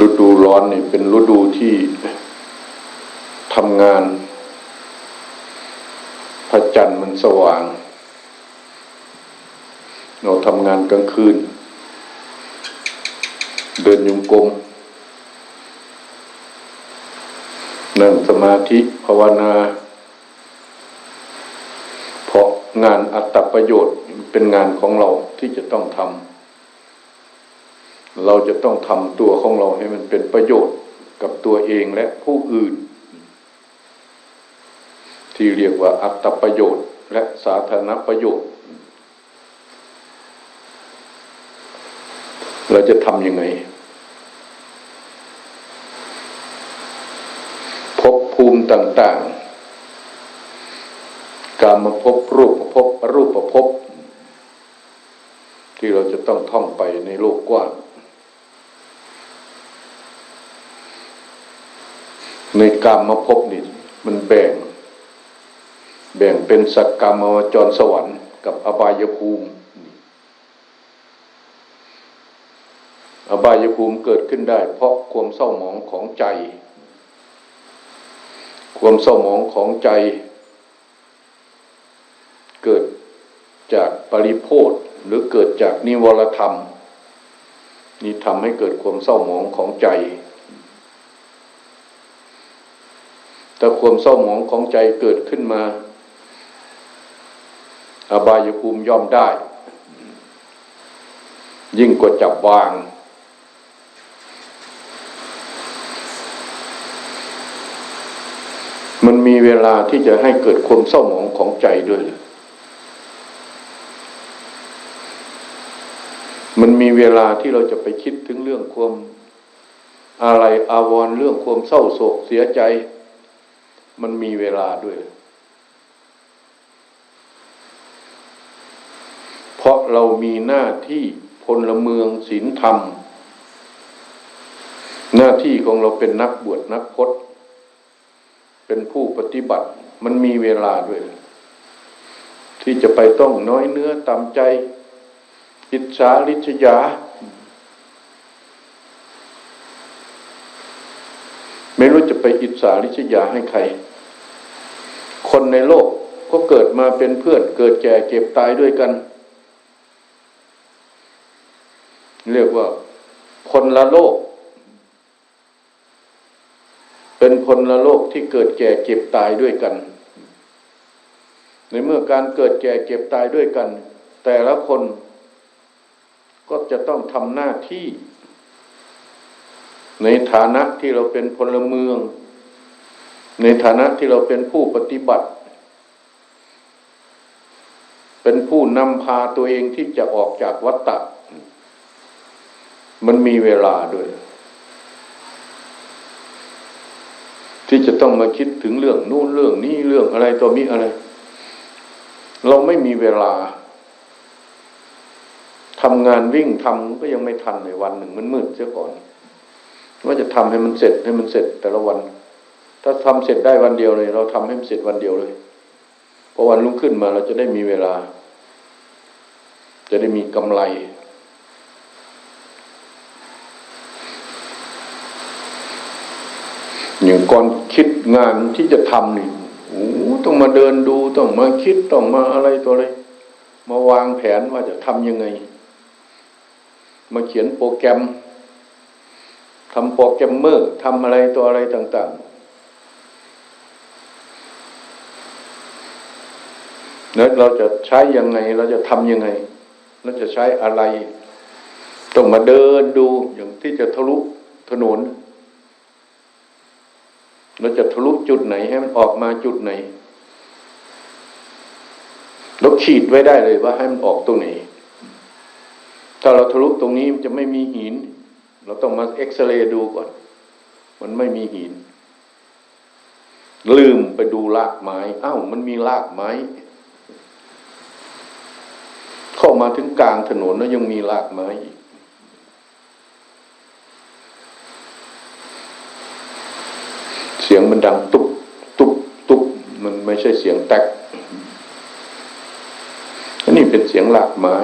ฤดูร้อนนี่เป็นฤดูที่ทำงาน พระจันทร์มันสว่าง เราทำงานกลางคืน เดินยงกลมนั่งสมาธิภาวนาเพราะงานอัตประโยชน์เป็นงานของเราที่จะต้องทำ เราจะต้องทำตัวของเราให้มันเป็นประโยชน์กับตัวเองและผู้อื่น ที่เรียกว่าอัตประโยชน์และสาธารณประโยชน์ เราจะทำยังไงภพภูมิต่าง ๆ การมาพบรูปพอรูปภพบที่เราจะต้องท่องไปในโลกกว้าง ในกรรมมาพบนี่มันแบ่ง แบ่งเป็นสักกรรมวจรสวรรค์กับอบายภูมิ อบายภูมิเกิดขึ้นได้ เพราะความเศร้าหมองของใจ ความเศร้าหมองของใจ เกิดจากปริโพธหรือเกิดจากนิวรธรรม นี่ทำให้เกิดความเศร้าหมองของใจ แต่ความเศร้าหมองของใจเกิดขึ้นมา อบายภูมิย่อมได้ ยิ่งกว่าจับวาง มันมีเวลาที่จะให้เกิดความเศร้าหมองของใจด้วยมันมีเวลาที่เราจะไปคิดถึงเรื่องความอะไรอาวรณ์เรื่องความเศร้าโศกเสียใจ มันมีเวลาด้วย เพราะเรามีหน้าที่พลเมืองศีลธรรม หน้าที่ของเราเป็นนักบวชนักพจน์เป็นผู้ปฏิบัติ มันมีเวลาด้วย ที่จะไปต้องน้อยเนื้อต่ำใจอิจฉาริษยา ไปอิจฉาริษยาให้ใคร คนในโลกก็เกิดมาเป็นเพื่อนเกิดแก่เก็บตายด้วยกัน เรียกว่า คนละโลก เป็นคนละโลกที่เกิดแก่เก็บตายด้วยกัน ในเมื่อการเกิดแก่เก็บตายด้วยกัน แต่ละคนก็จะต้องทำหน้าที่ ในฐานะที่เราเป็นพลเมือง ในฐานะที่เราเป็นผู้ปฏิบัติ เป็นผู้นำพาตัวเองที่จะออกจากวัฏฏะมันมีเวลาด้วย ที่จะต้องมาคิดถึงเรื่องนู่นเรื่องนี้เรื่องอะไรตัวมีอะไร เราไม่มีเวลาทำงานวิ่งทำก็ยังไม่ทันในวันหนึ่งมันมืดเสียก่อน ว่าจะทำให้มันเสร็จให้มันเสร็จแต่ละวัน ถ้าทำเสร็จได้วันเดียวเลย เราทำให้มันเสร็จวันเดียวเลยพอวันรุ่งขึ้นมาเราจะได้มีเวลา จะได้มีกำไร อย่างก่อนคิดงานที่จะทำนี่โอ้ต้องมาเดินดูต้องมาคิดต้องมาอะไรตัวอะไรมาวางแผนว่าจะทำยังไง มาเขียนโปรแกรม ทำโปรแกรมเมอร์ทำอะไรตัวอะไรต่าง ๆ แล้วเราจะใช้ยังไง เราจะทำยังไง เราจะใช้อะไร ต้องมาเดินดูอย่างที่จะทะลุถนน เราจะทะลุจุดไหนให้มันออกมาจุดไหนเราขีดไว้ได้เลยว่าให้มันออกตรงไหน ถ้าเราทะลุตรงนี้มันจะไม่มีหิน เราต้องมาเอ็กซเรย์ดูก่อน มันไม่มีหิน ลืมไปดูรากไม้อ้าวมันมีรากไม้ เข้ามาถึงกลางถนนแล้วยังมีรากไม้อีกเสียงมันดังตุบตุบตุบมันไม่ใช่เสียงแตกอันนี้เป็นเสียงหลากไม้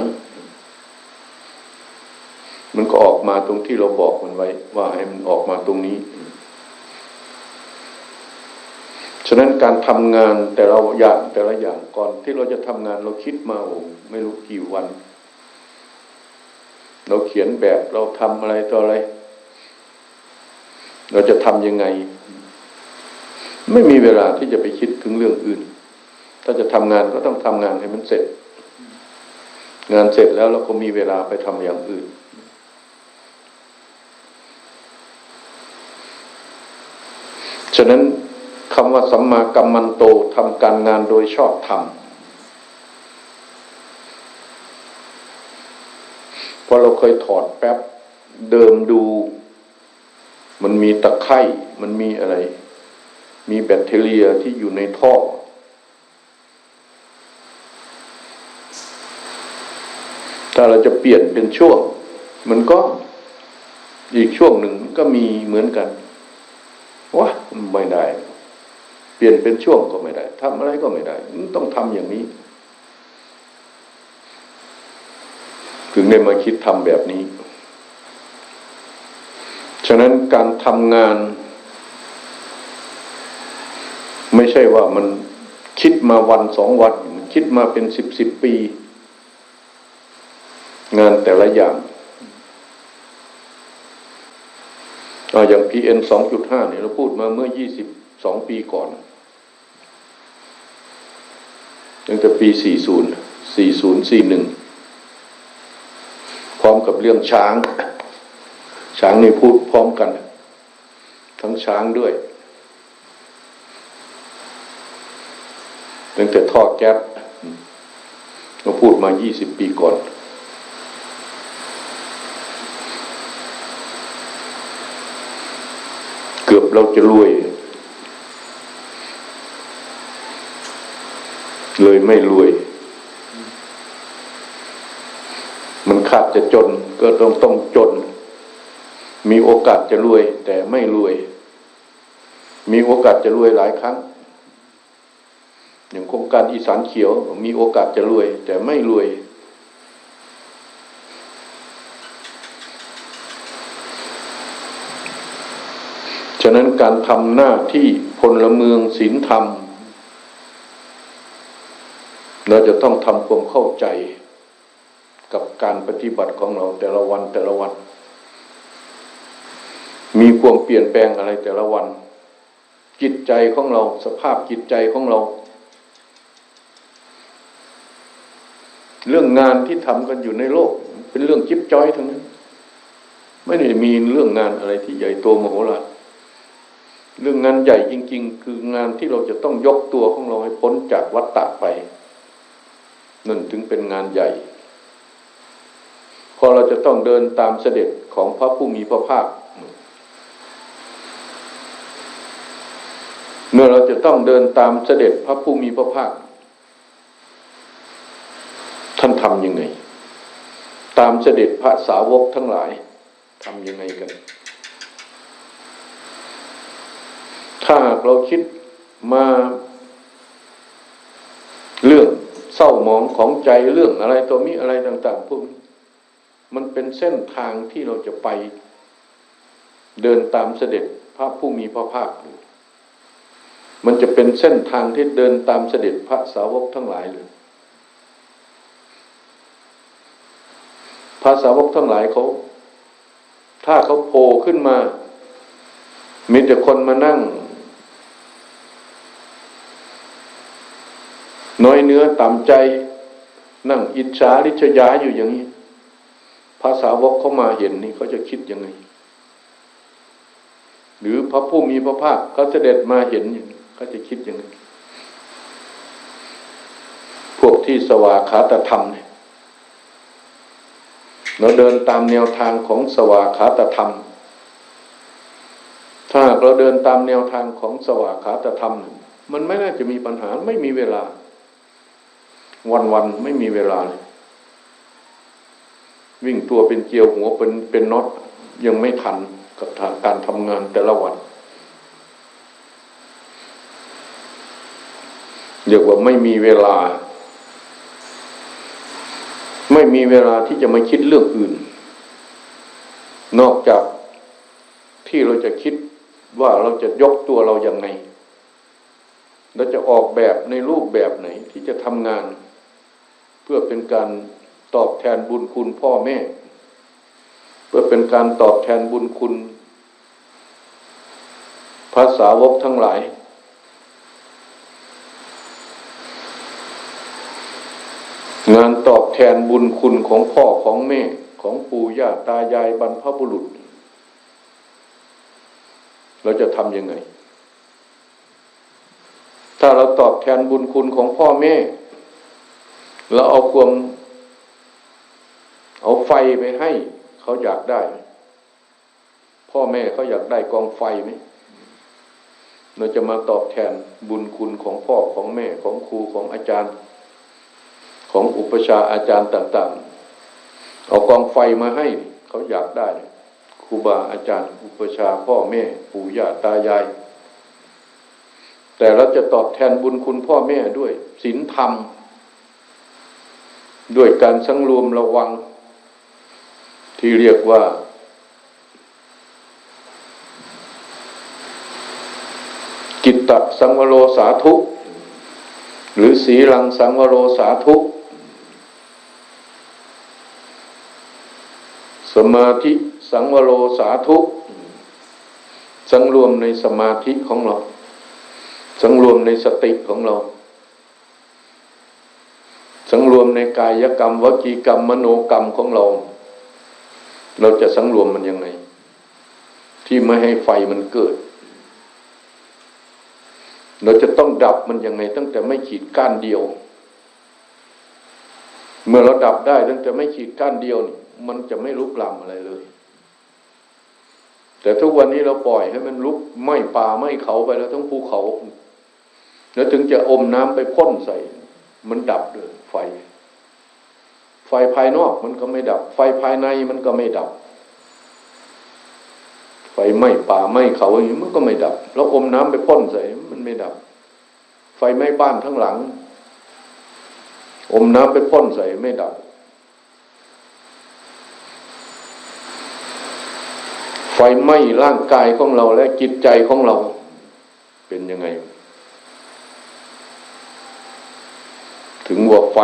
มันก็ออกมาตรงที่เราบอกมันไว้ ว่าให้มันออกมาตรงนี้ ฉะนั้นการทำงานแต่ละอย่างแต่ละอย่างก่อนที่เราจะทำงานเราคิดมาโอ้ไม่รู้กี่วัน เราเขียนแบบเราทำอะไรต่ออะไร เราจะทำยังไง ไม่มีเวลาที่จะไปคิดถึงเรื่องอื่น ถ้าจะทำงานก็ต้องทำงานให้มันเสร็จ งานเสร็จแล้วเราก็มีเวลาไปทำอย่างอื่น ฉะนั้นคำว่าสัมมากัมมันโตทำการงานโดยชอบธรรมพราะเราเคยถอดแป๊บเดิมดู มันมีตะไคร่มันมีอะไร มีแบคทีเรียที่อยู่ในท่อ ถ้าเราจะเปลี่ยนเป็นช่วง มันก็อีกช่วงหนึ่งก็มีเหมือนกัน ไม่ได้ เปลี่ยนเป็นช่วงก็ไม่ได้ทำอะไรก็ไม่ได้ ต้องทำอย่างนี้ ถึงได้มาคิดทำแบบนี้ ฉะนั้นการทำงาน ไม่ใช่ว่ามันคิดมาวันสองวัน คิดมาเป็นสิบสิบปี งานแต่ละอย่างเออย่าง PN สองจุดห้าเนี่ยเราพูดมาเมื่อยี่สิบสองปีก่อนตั้งแต่ปีสี่ศูนย์สี่ศูนย์สี่หนึ่งพร้อมกับเรื่องช้าง ช้างนี่พูดพร้อมกัน ทั้งช้างด้วยตั้งแต่ท่อแก๊สเราพูดมายี่สิบปีก่อน เกือบ เราจะรวย เลยไม่รวย มันขาดจะจนก็ต้องต้องจน มีโอกาสจะรวย แต่ไม่รวย มีโอกาสจะรวยหลายครั้ง อย่างโครงการอีสานเขียว มีโอกาสจะรวย แต่ไม่รวย ฉะนั้นการทำหน้าที่พลเมืองศีลธรรม เราจะต้องทำความเข้าใจกับการปฏิบัติของเราแต่ละวันแต่ละวัน มีความเปลี่ยนแปลงอะไรแต่ละวัน จิตใจของเราสภาพจิตใจของเรา เรื่องงานที่ทำกันอยู่ในโลก เป็นเรื่องจิ๊บจ้อยทั้งนั้น ไม่ได้มีเรื่องงานอะไรที่ใหญ่โตมโหฬาร เรื่องงานใหญ่จริง ๆ คืองานที่เราจะต้องยกตัวของเราให้พ้นจากวัฏฏะไปนั่นถึงเป็นงานใหญ่ พอเราจะต้องเดินตามเสด็จของพระผู้มีพระภาค เมื่อเราจะต้องเดินตามเสด็จพระผู้มีพระภาค ท่านทำยังไง ตามเสด็จพระสาวกทั้งหลายทำยังไงกัน ถ้าหากเราคิดมาเรื่องเศร้าหมองของใจเรื่องอะไรตัวมีอะไรต่างๆพวกนี้มันเป็นเส้นทางที่เราจะไปเดินตามเสด็จพระผู้มีพระภาคอยู่มันจะเป็นเส้นทางที่เดินตามเสด็จพระสาวกทั้งหลายเลยพระสาวกทั้งหลายเขา ถ้าเขาโผล่ขึ้นมา มีแต่คนมานั่ง น้อยเนื้อต่ำใจ นั่งอิจฉาริษยาอยู่อย่างนี้ ภาษาวกเขามาเห็นนี่เขาจะคิดยังไง หรือพระผู้มีพระภาคเขาเสด็จมาเห็นอย่างนี้เขาจะคิดยังไง พวกที่สวาขาตธรรมเนี่ยเราเดินตามแนวทางของสวาขาตธรรม ถ้าเราเดินตามแนวทางของสวาขาตธรรม มันไม่น่าจะมีปัญหาไม่มีเวลา วันๆไม่มีเวลาเลยวิ่งตัวเป็นเกลียวหัวเป็นเป็นน็อตยังไม่ทันกับการทำงานแต่ละวันเรียกว่าไม่มีเวลา ไม่มีเวลาที่จะมาคิดเรื่องอื่น นอกจากที่เราจะคิดว่าเราจะยกตัวเราอยังไงเราจะออกแบบในรูปแบบไหนที่จะทำงาน พื่อเป็นการตอบแทนบุญคุณพ่อแม่ เพื่อเป็นการตอบแทนบุญคุณภาษาวกทั้งหลาย งานตอบแทนบุญคุณของพ่อของแม่ของปู่ย่าตายายบรรพบุรุษ เราจะทำยังไง ถ้าเราตอบแทนบุญคุณของพ่อแม่ เราเอาความเอาไฟไปให้เขาอยากได้ พ่อแม่เขาอยากได้กองไฟไหมเราจะมาตอบแทนบุญคุณของพ่อของแม่ของครูของอาจารย์ ของอุปชาอาจารย์ต่าง ๆ เอากองไฟมาให้เขาอยากได้ครูบาอาจารย์ อุปชาพ่อแม่ ปู่ย่าตายาย แต่เราจะตอบแทนบุญคุณพ่อแม่ด้วยศีลธรรม ด้วยการสังรวมระวัง ที่เรียกว่า กิตตสังวโรสาธุ หรือสีลังสังวโรสาธุ สมาธิสังวโรสาธุ สังรวมในสมาธิของเรา สังรวมในสติของเรา วมในกายกรรมวจีกรรมมโนกรรมของเรา เราจะสังรวมมันยังไง ที่ไม่ให้ไฟมันเกิด เราจะต้องดับมันยังไง ตั้งแต่ไม่ขีดก้านเดียว เมื่อเราดับได้ตั้งแต่ไม่ขีดก้านเดียวนี่มันจะไม่ลุกลามอะไรเลย แต่ทุกวันนี้เราปล่อยให้มันลุกไหม้ป่าไหม้เขาไปแล้วทั้งภูเขา แล้วถึงจะอมน้ำไปพ่นใส่มันดับเลยไฟ ไฟภายนอกมันก็ไม่ดับ ไฟภายในมันก็ไม่ดับ ไฟไหม้ป่าไหม้เขาอย่างนี้มันก็ไม่ดับ แล้วอมน้ำไปพ่นใส่มันไม่ดับ ไฟไหม้บ้านทั้งหลัง อมน้ำไปพ่นใส่ไม่ดับ ไฟไหม้ร่างกายของเราและจิตใจของเรา เป็นยังไง ถึงว่าไฟ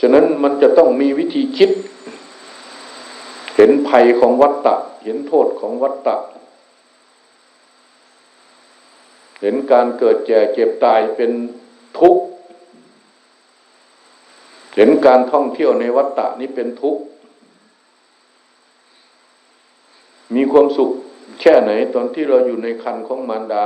ฉะนั้นมันจะต้องมีวิธีคิด เห็นภัยของวัฏฏะเห็นโทษของวัฏฏะเห็นการเกิดแก่เจ็บตายเป็นทุกข์ เห็นการท่องเที่ยวในวัฏฏะนี้เป็นทุกข์ มีความสุขแค่ไหนตอนที่เราอยู่ในคันของมารดา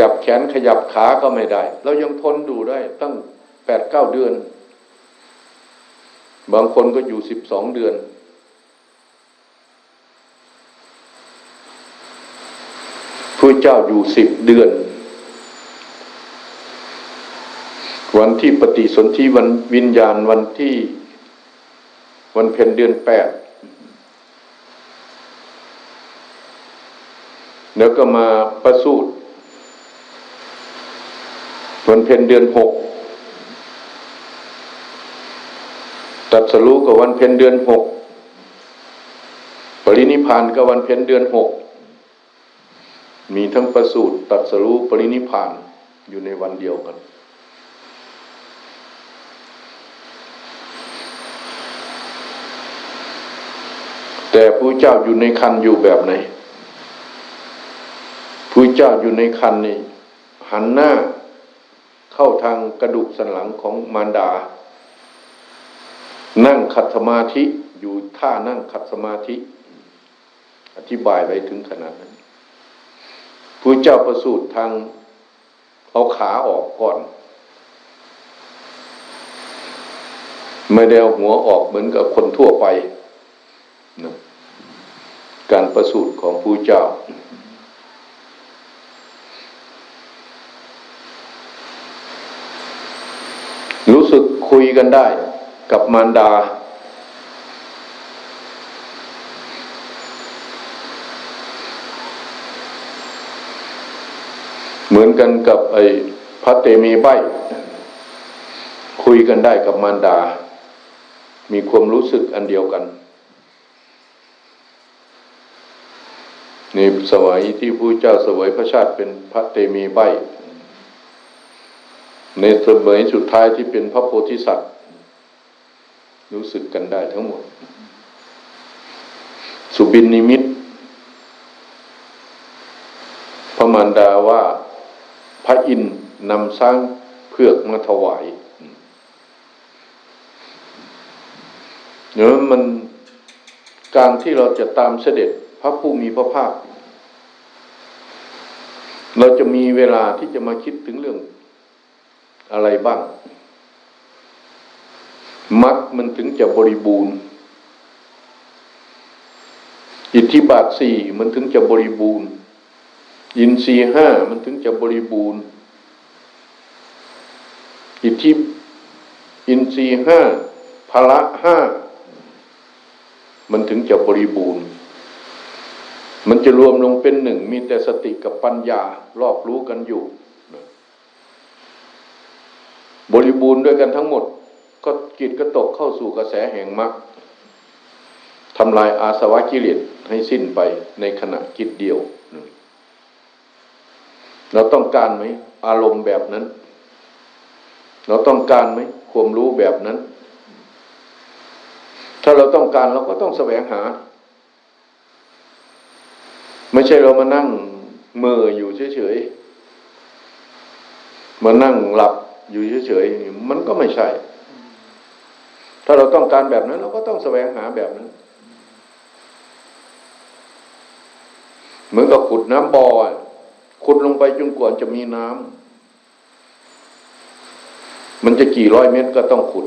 ยับแขนขยับขาก็ไม่ได้ เรายังทนดูได้ ตั้งแปดเก้าเดือน บางคนก็อยู่สิบสองเดือน พระเจ้าอยู่สิบเดือน วันที่ปฏิสนธิวันวิญญาณวันที่วันเพ็ญเดือนแปดแล้วก็มาประสูติ วันเพ็ญเดือนหกตัดสรู้กับวันเพ็ญเดือนหกปรินิพานกับวันเพ็ญเดือนหกมีทั้งประสูติตัดสรู้ปรินิพพานอยู่ในวันเดียวกัน แต่พระเจ้าอยู่ในคันอยู่แบบไหนพระเจ้าอยู่ในคันนี่หันหน้า เข้าทางกระดูกสันหลังของมารดา นั่งขัดสมาธิอยู่ท่านั่งขัดสมาธิ อธิบายไว้ถึงขนาดนั้นพระเจ้าประสูติทางเอาขาออกก่อน ไม่ได้เอาหัวออกเหมือนกับคนทั่วไปนะการประสูติของพระเจ้า รู้สึกคุ ยกันได้กับมารดา เหมือนกันกับไอ้พระเตมีใบคุยกันได้กับมารดา มีความรู้สึกอันเดียวกันในสมัยที่พระเจ้าสวยพระชาติเป็นพระเตมีใบ ในสมัยสุดท้ายที่เป็นพระโพธิสัตว์ รู้สึกกันได้ทั้งหมด สุบินนิมิตพระมารดาว่าพระอินนำสร้างเพือกมาถวายเนื้อมันการที่เราจะตามเสด็จพระผู้มีพระภาค เราจะมีเวลาที่จะมาคิดถึงเรื่อง อะไรบ้างมักมันถึงจะบริบูรณ์ อิทธิบาทสี่มันถึงจะบริบูรณ์อินทรีห้ามันถึงจะบริบูรณ์ อิทธิอินทรีห้าพละห้ามันถึงจะบริบูรณ์ มันจะรวมลงเป็นหนึ่งมีแต่สติกับปัญญารอบรู้กันอยู่ บริบูรณ์ด้วยกันทั้งหมด ก็กิจก็ตกเข้าสู่กระแสแห่งมรรคทำลายอาสวะกิเลสให้สิ้นไปในขณะกิจเดียว เราต้องการไหมอารมณ์แบบนั้น เราต้องการไหมความรู้แบบนั้น ถ้าเราต้องการเราก็ต้องแสวงหา ไม่ใช่เรามานั่งเมื่ออยู่เฉยๆมานั่งหลับ อยู่เฉยๆมันก็ไม่ใช่ ถ้าเราต้องการแบบนั้น เราก็ต้องแสวงหาแบบนั้น เหมือนกับขุดน้ำบ่อขุดลงไปจนกว่าจะมีน้ำมันจะกี่ร้อยเมตรก็ต้องขุด